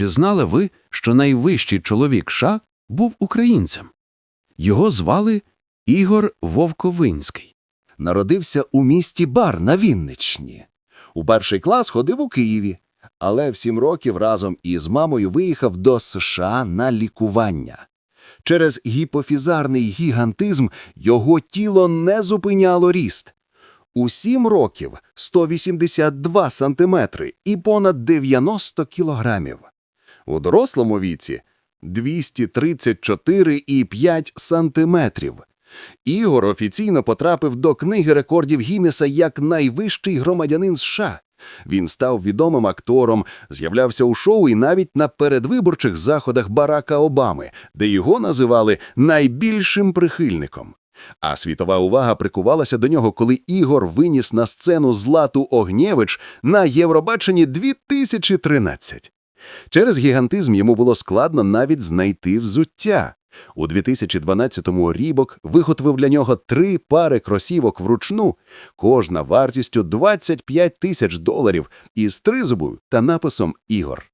Чи знали ви, що найвищий чоловік США був українцем? Його звали Ігор Вовковинський. Народився у місті Бар на Вінниччині. У перший клас ходив у Києві, але в сім років разом із мамою виїхав до США на лікування. Через гіпофізарний гігантизм його тіло не зупиняло ріст. У сім років 182 сантиметри і понад 90 кілограмів. У дорослому віці 234,5 сантиметрів. Ігор офіційно потрапив до книги рекордів Гіннеса як найвищий громадянин США. Він став відомим актором, з'являвся у шоу і навіть на передвиборчих заходах Барака Обами, де його називали найбільшим прихильником. А світова увага прикувалася до нього, коли Ігор виніс на сцену Злату Огнєвич на Євробаченні 2013. Через гігантизм йому було складно навіть знайти взуття. У 2012-му Рібок виготовив для нього три пари кросівок вручну, кожна вартістю 25 тисяч доларів із тризубою та написом «Ігор».